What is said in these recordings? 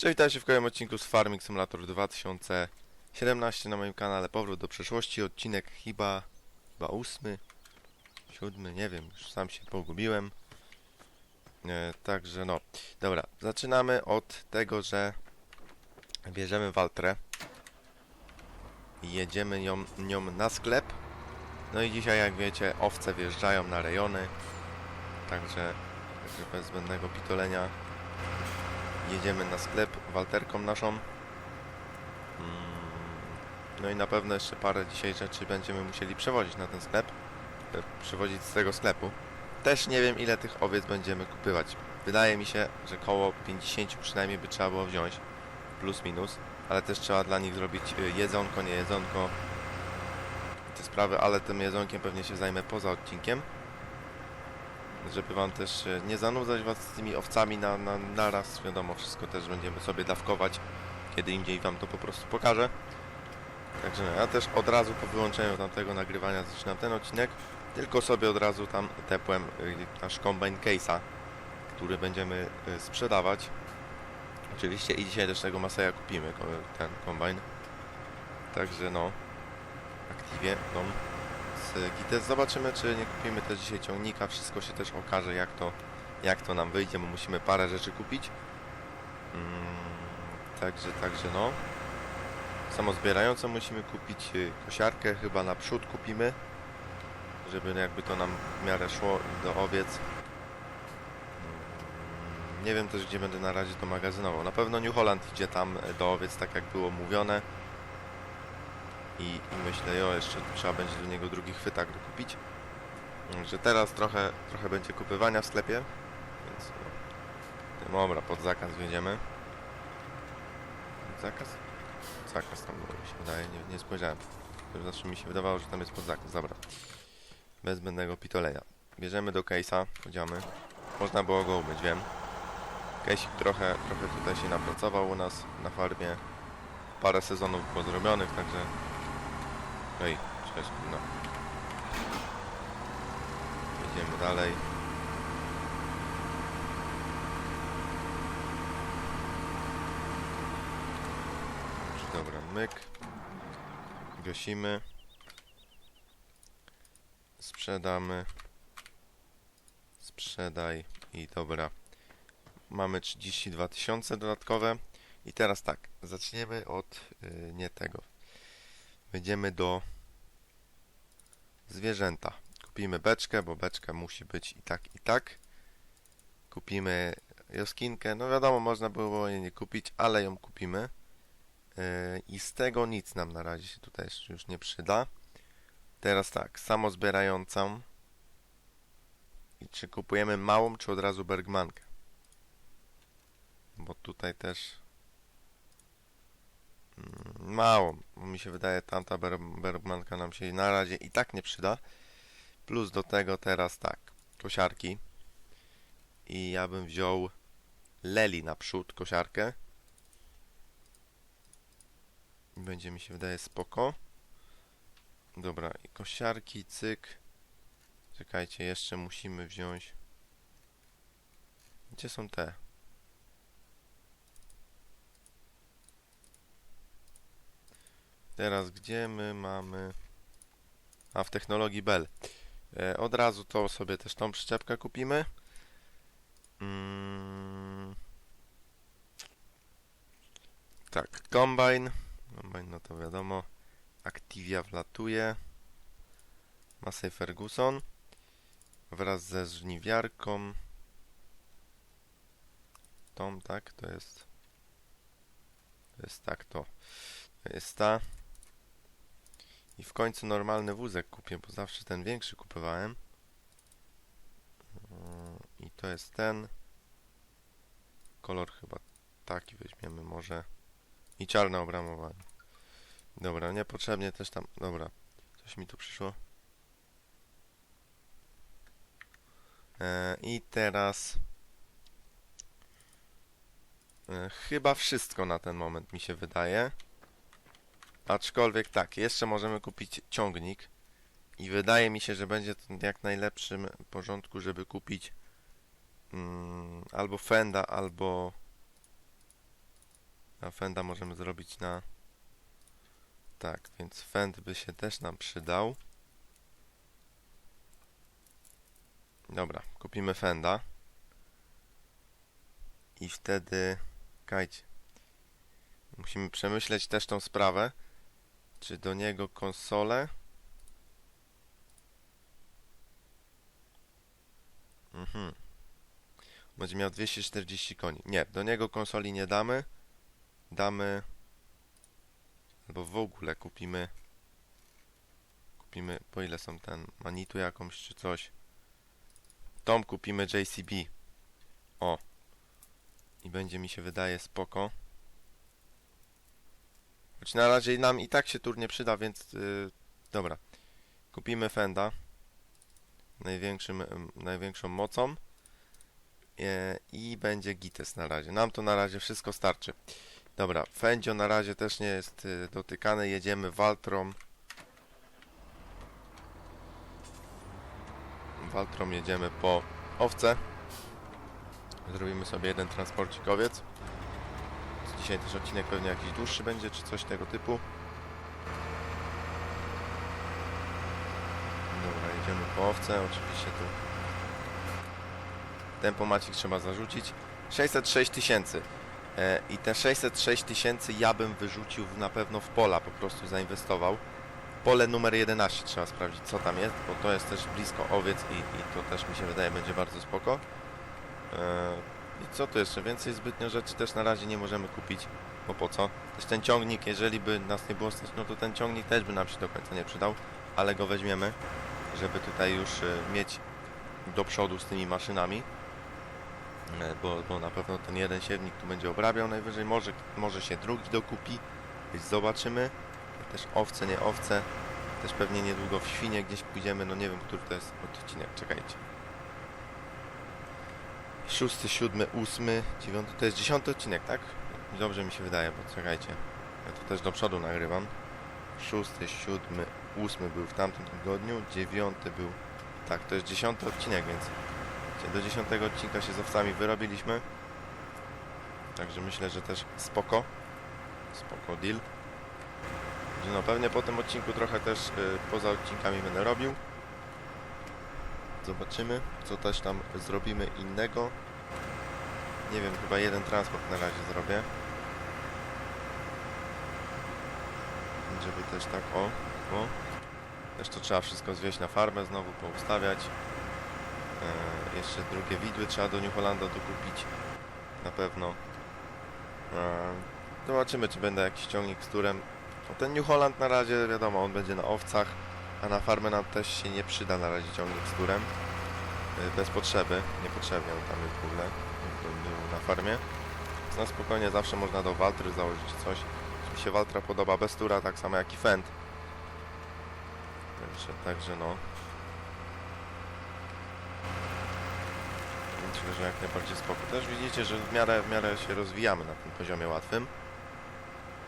Cześć, witajcie w kolejnym odcinku z Farming Simulator 2017 na moim kanale Powrót do przeszłości, odcinek chyba, chyba ósmy, siódmy, nie wiem, już sam się pogubiłem. E, także no, dobra, zaczynamy od tego, że bierzemy Waltrę i jedziemy nią, nią na sklep. No i dzisiaj, jak wiecie, owce wjeżdżają na rejony, także, bez zbędnego pitolenia jedziemy na sklep walterką naszą. Mm, No i na pewno jeszcze parę dzisiaj rzeczy będziemy musieli przewozić na ten sklep. e, Przewozić z tego sklepu. Też nie wiem ile tych owiec będziemy kupywać. Wydaje mi się, że koło 50 przynajmniej by trzeba było wziąć. Plus minus. Ale też trzeba dla nich zrobić e, jedzonko, nie jedzonko. Te sprawy, ale tym jedzonkiem pewnie się zajmę poza odcinkiem żeby wam też e, nie zanudzać was z tymi owcami na, na, na raz. Wiadomo, wszystko też będziemy sobie dawkować. Kiedy indziej wam to po prostu pokażę. Także ja też od razu po wyłączeniu tamtego nagrywania zaczynam ten odcinek. Tylko sobie od razu tam tepłem y, nasz combine case'a, który będziemy y, sprzedawać. Oczywiście i dzisiaj też tego Maseja kupimy, ten combine. Także no, aktywie, z Gites. Zobaczymy, czy nie kupimy też dzisiaj ciągnika. Wszystko się też okaże, jak to, jak to nam wyjdzie, bo musimy parę rzeczy kupić. Mm, także, także no. Samozbierającą musimy kupić y, kosiarkę, chyba naprzód kupimy, żeby jakby to nam w miarę szło do owiec. Mm, Nie wiem też, gdzie będę na razie to magazynował. Na pewno New Holland idzie tam e, do owiec, tak jak było mówione. I, i myślę, o jeszcze trzeba będzie do niego drugi chwytak dokupić. Że teraz trochę, trochę będzie kupywania w sklepie, więc no, dobra, pod zakaz wjedziemy. Pod zakaz? Zakaz tam było, mi się wydaje, nie, nie spojrzałem. Zawsze mi się wydawało, że tam jest pod zakaz, dobra. Bez zbędnego pitolenia. Bierzemy do case'a, chodzimy. Można było go umyć, wiem. Case'ik trochę, trochę tutaj się napracował u nas na farmie. Parę sezonów było zrobionych, także Ej, cześć, no. Jedziemy dalej. Dobra, myk. Gasimy. Sprzedamy. Sprzedaj i dobra. Mamy 32 tysiące dodatkowe. I teraz tak, zaczniemy od y, nie tego. Wejdziemy do zwierzęta. Kupimy beczkę, bo beczka musi być i tak, i tak. Kupimy jaskinkę. No wiadomo, można było jej nie kupić, ale ją kupimy. Yy, I z tego nic nam na razie się tutaj już nie przyda. Teraz tak, samozbierającą. I czy kupujemy małą, czy od razu Bergmankę? Bo tutaj też Mało, mi się wydaje tamta ber bergmanka nam się na razie i tak nie przyda. Plus do tego teraz tak, kosiarki. I ja bym wziął Leli naprzód, kosiarkę. Będzie mi się wydaje spoko. Dobra, i kosiarki, cyk. Czekajcie, jeszcze musimy wziąć... Gdzie są te? Teraz gdzie my mamy... A w technologii Bell. E, od razu to sobie też tą przyczepkę kupimy. Mm. Tak, Combine. Combine, no to wiadomo. Activia wlatuje. Massey Ferguson. Wraz ze żniwiarką. Tą, tak, to jest... To jest tak, to. To jest ta. I w końcu normalny wózek kupię, bo zawsze ten większy kupowałem. I to jest ten. Kolor chyba taki weźmiemy może. I czarne obramowanie. Dobra, niepotrzebnie też tam. Dobra, coś mi tu przyszło. E, I teraz. e, Chyba wszystko na ten moment mi się wydaje. Aczkolwiek tak, jeszcze możemy kupić ciągnik i wydaje mi się, że będzie to jak najlepszym porządku, żeby kupić mm, albo Fenda, albo A fenda możemy zrobić na... Tak, więc fend by się też nam przydał. Dobra, kupimy fenda. I wtedy... Kajcie. Musimy przemyśleć też tą sprawę. Czy do niego konsolę? Mhm. Będzie miał 240 koni. Nie, do niego konsoli nie damy. Damy... Albo w ogóle kupimy... Kupimy... Po ile są ten... Manitu jakąś czy coś. Tom kupimy JCB. O. I będzie mi się wydaje spoko. Na razie nam i tak się tur nie przyda, więc... Yy, dobra. Kupimy Fenda. Największym, największą mocą. E, I będzie Gites na razie. Nam to na razie wszystko starczy. Dobra, Fendzio na razie też nie jest y, dotykany. Jedziemy Waltrom. Waltrom jedziemy po owce. Zrobimy sobie jeden transporcik owiec. Dzisiaj też odcinek pewnie jakiś dłuższy będzie, czy coś tego typu. Dobra, jedziemy po owce. Oczywiście tu tempomacik trzeba zarzucić. 606 tysięcy. E, I te 606 tysięcy ja bym wyrzucił na pewno w pola, po prostu zainwestował. Pole numer 11 trzeba sprawdzić co tam jest, bo to jest też blisko owiec i, i to też mi się wydaje będzie bardzo spoko. I co tu jeszcze? Więcej zbytnio rzeczy też na razie nie możemy kupić, bo po co? Też ten ciągnik, jeżeli by nas nie było stać, no to ten ciągnik też by nam się do końca nie przydał, ale go weźmiemy, żeby tutaj już e, mieć do przodu z tymi maszynami. E, bo, bo na pewno ten jeden siewnik tu będzie obrabiał najwyżej, może, może się drugi dokupi, zobaczymy. Też owce, nie owce, też pewnie niedługo w świnie gdzieś pójdziemy, no nie wiem, który to jest odcinek, czekajcie. Szósty, siódmy, ósmy, dziewiąty, to jest dziesiąty odcinek, tak? Dobrze mi się wydaje, bo czekajcie, ja tu też do przodu nagrywam. Szósty, siódmy, ósmy był w tamtym tygodniu, dziewiąty był, tak, to jest dziesiąty odcinek, więc do dziesiątego odcinka się z owcami wyrobiliśmy. Także myślę, że też spoko. Spoko deal. No pewnie po tym odcinku trochę też y, poza odcinkami będę robił. Zobaczymy, co też tam zrobimy innego. Nie wiem, chyba jeden transport na razie zrobię. Żeby też tak, o, o. Też to trzeba wszystko zwieść na farmę, znowu poustawiać. E, jeszcze drugie widły trzeba do New Hollanda dokupić. Na pewno. E, zobaczymy, czy będę jakiś ciągnik z turem. No, ten New Holland na razie, wiadomo, on będzie na owcach, a na farmę nam też się nie przyda na razie ciągnik z turem. E, bez potrzeby, niepotrzebnie on tam jest w ogóle był- na farmie. Na spokojnie zawsze można do Waltry założyć coś. Mi się Waltra podoba bez tura, tak samo jak i Fend. Także, także no. Myślę, że jak najbardziej spoko. Też widzicie, że w miarę, w miarę się rozwijamy na tym poziomie łatwym.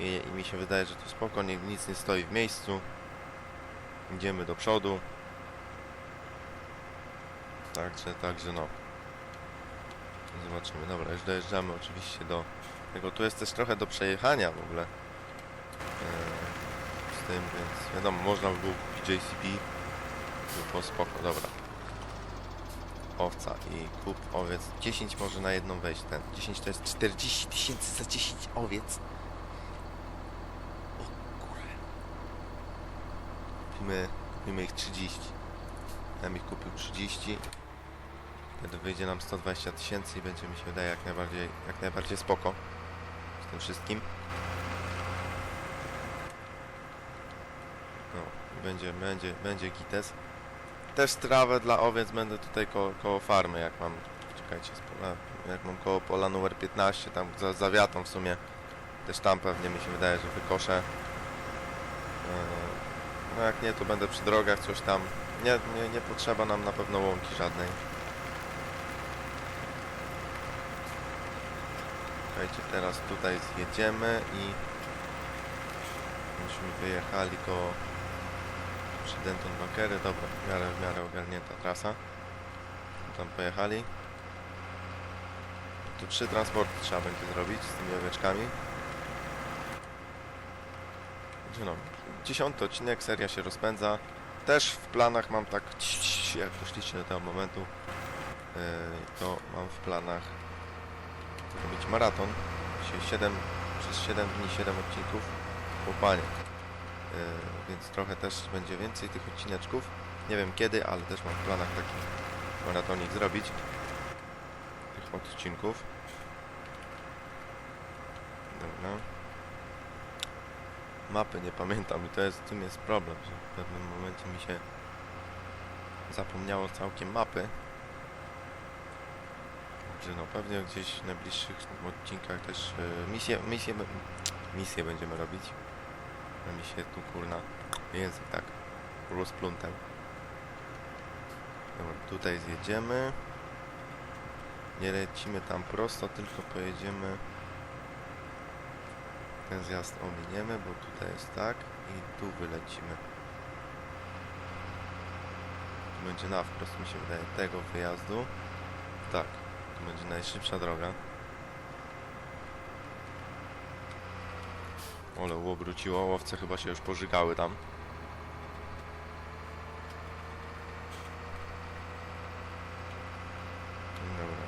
I, I mi się wydaje, że to spoko, nie, nic nie stoi w miejscu. Idziemy do przodu. Także, także no. Zobaczymy. Dobra, już dojeżdżamy oczywiście do tego. Tu jest też trochę do przejechania w ogóle. Eee, z tym, więc wiadomo, można by było kupić JCB. By było spoko, dobra owca i kup owiec. 10 może na jedną wejść ten. 10 to jest 40 tysięcy za 10 owiec. O kurde. Kupimy, kupimy ich 30. Ja ich kupił 30. Wtedy wyjdzie nam 120 tysięcy i będzie mi się wydaje jak najbardziej, jak najbardziej spoko z tym wszystkim. No, będzie, będzie, będzie gites też trawę dla owiec będę tutaj koło, koło farmy, jak mam, czekajcie, jak mam koło pola numer 15, tam za, za wiatą w sumie, też tam pewnie mi się wydaje, że wykoszę. No jak nie, to będę przy drogach coś tam, nie, nie, nie potrzeba nam na pewno łąki żadnej. Czekajcie, teraz tutaj zjedziemy i myśmy wyjechali koło przy Denton Bankery, dobra, w miarę, w miarę ogarnięta trasa. Tam pojechali. Tu trzy transporty trzeba będzie zrobić z tymi owieczkami. No, dziesiąty odcinek, seria się rozpędza. Też w planach mam tak, jak doszliście do tego momentu, yy, to mam w planach robić maraton. Dzisiaj 7, przez 7 dni 7 odcinków. Chłopanie. Yy, więc trochę też będzie więcej tych odcineczków. Nie wiem kiedy, ale też mam w planach taki maratonik zrobić. Tych odcinków. Dobra. Mapy nie pamiętam i to jest, w tym jest problem, że w pewnym momencie mi się zapomniało całkiem mapy. Także no pewnie gdzieś w najbliższych odcinkach też e, misję, be- misję będziemy robić. A mi się tu kurna język tak rozplątał. Dobra, tutaj zjedziemy. Nie lecimy tam prosto, tylko pojedziemy ten zjazd ominiemy, bo tutaj jest tak i tu wylecimy. Tu będzie na wprost mi się wydaje tego wyjazdu. Tak, tu będzie najszybsza droga. Ole, obróciło, łowce chyba się już pożygały tam. Dobra.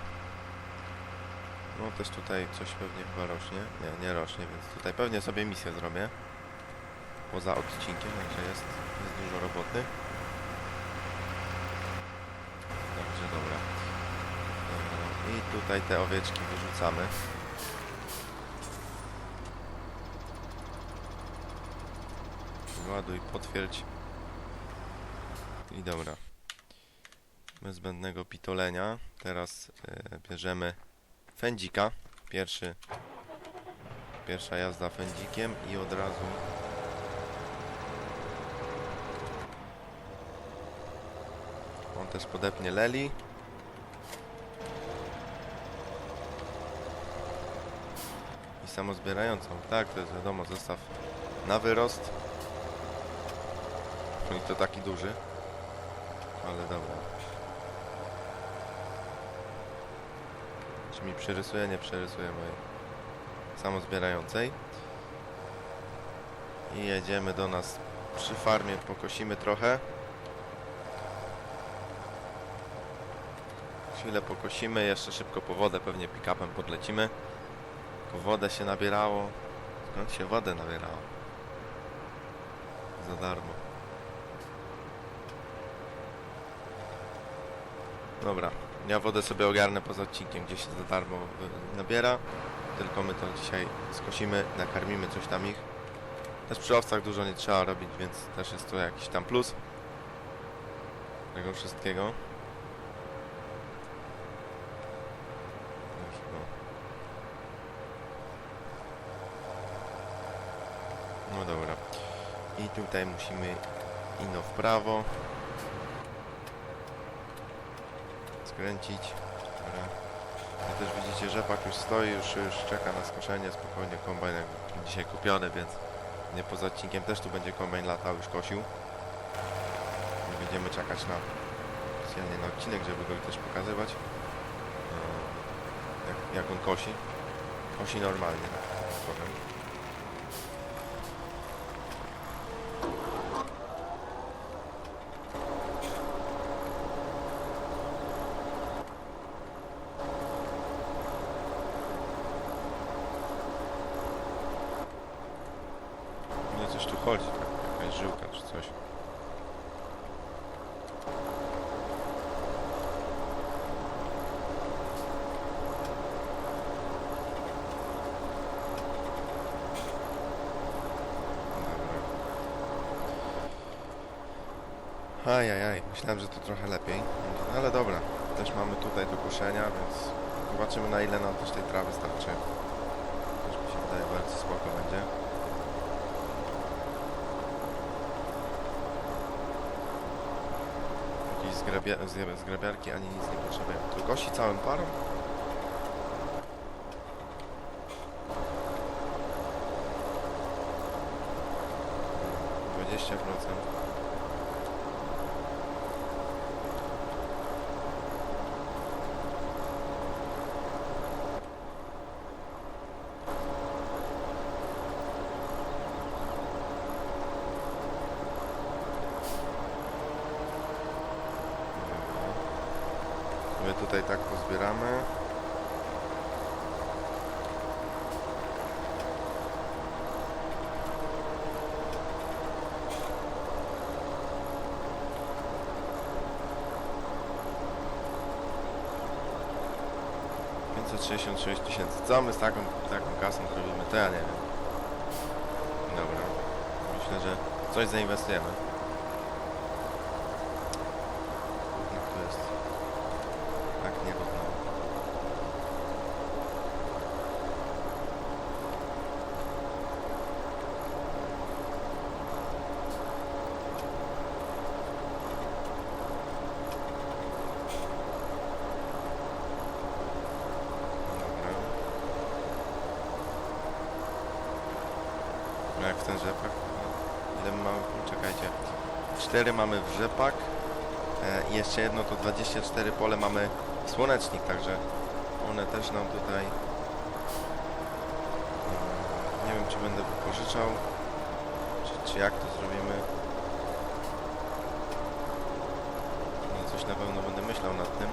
No też tutaj coś pewnie chyba rośnie. Nie, nie rośnie, więc tutaj pewnie sobie misję zrobię. Poza odcinkiem, także jest, jest dużo roboty. Także dobra. Yy, I tutaj te owieczki wyrzucamy. Ładuj, potwierdź. I dobra. Bez zbędnego pitolenia. Teraz yy, bierzemy fędzika. Pierwszy, pierwsza jazda fędzikiem i od razu on też podepnie Leli. I samozbierającą. Tak, to jest wiadomo, zestaw na wyrost. I to taki duży. Ale dobra. Czy mi przerysuje? Nie przerysuje mojej samozbierającej. I jedziemy do nas przy farmie, pokosimy trochę. Chwilę pokosimy, jeszcze szybko po wodę, pewnie pick-upem podlecimy. Po wodę się nabierało. Skąd się wodę nabierało? Za darmo. Dobra, ja wodę sobie ogarnę poza odcinkiem, gdzie się za darmo y, nabiera. Tylko my to dzisiaj skosimy, nakarmimy coś tam ich. Też przy owcach dużo nie trzeba robić, więc też jest to jakiś tam plus tego wszystkiego. No. no dobra. I tutaj musimy ino w prawo. Skręcić. Dobra. A też widzicie, rzepak już stoi, już, już czeka na skoszenie, spokojnie kombajn dzisiaj kupiony, więc nie poza odcinkiem też tu będzie kombajn latał, już kosił. Nie będziemy czekać na specjalnie na odcinek, żeby go też pokazywać. E, Jak, jak on kosi. Kosi normalnie, tak powiem. Nie coś tu chodzi, tak? Jakaś żyłka czy coś. Ajajaj, myślałem, że to trochę lepiej. No, Ale dobra, też mamy tutaj do koszenia, więc zobaczymy na ile nam też tej trawy starczy. Też mi się wydaje bardzo spoko będzie. Zgrabia zgra- zgrabiarki ani nic nie potrzebują. To kosi całym parą? Dwadzieścia procent. Tutaj tak pozbieramy. Sześć tysięcy. Co my z taką, taką kasą zrobimy? To ja nie wiem. Dobra. Myślę, że coś zainwestujemy. Jak to jest? Tak, nie znowu. Dobra. No Jak w ten rzepak? Ile my mamy? Czekajcie. 4 mamy w rzepak. E, I jeszcze jedno to 24 pole mamy słonecznik, także one też nam tutaj e, nie wiem czy będę pożyczał czy, czy jak to zrobimy. No, coś na pewno będę myślał nad tym.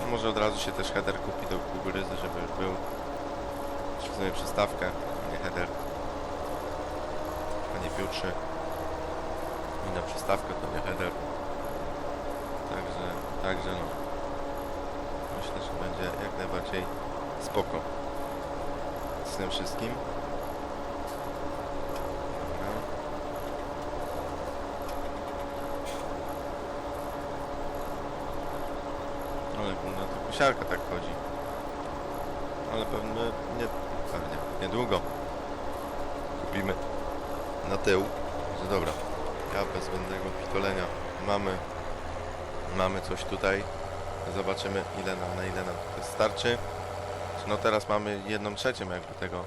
No, może od razu się też header kupi do kukurydzy, żeby już był w sumie przystawkę, a nie header. A nie Piotrze na przystawkę to nie header Także, także no. Myślę, że będzie jak najbardziej spoko. Z tym wszystkim. Ale na to kosiarka tak chodzi. Ale pewnie, nie, pewnie, niedługo kupimy na tył. Że dobra, ja bez zbędnego pitolenia mamy mamy coś tutaj. Zobaczymy ile nam, na ile nam to starczy. No teraz mamy jedną trzecią jakby tego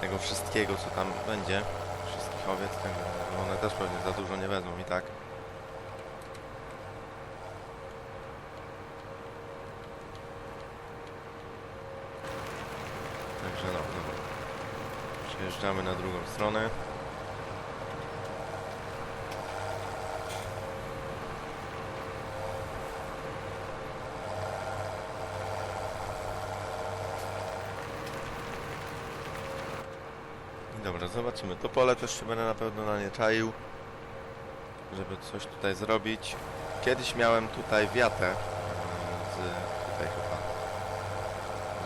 tego wszystkiego co tam będzie. Wszystkich owiec, tego, one też pewnie za dużo nie wezmą i tak. Także no, dobra. Przejeżdżamy na drugą stronę. I Dobra, zobaczymy. To pole też się będę na pewno na nie czaił, żeby coś tutaj zrobić. Kiedyś miałem tutaj wiatę z tutaj chyba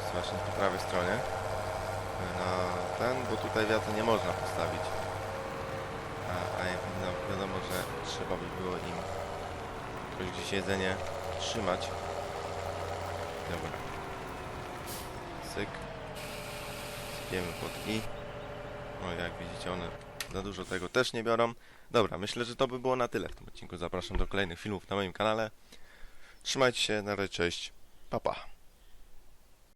z właśnie po prawej stronie na ten, bo tutaj wiaty nie można postawić. A, no, wiadomo, że trzeba by było im jakoś gdzieś jedzenie trzymać. Dobra. Syk. Sypiemy pod i. O, jak widzicie, one za dużo tego też nie biorą. Dobra, myślę, że to by było na tyle w tym odcinku. Zapraszam do kolejnych filmów na moim kanale. Trzymajcie się, na razie, cześć, pa pa.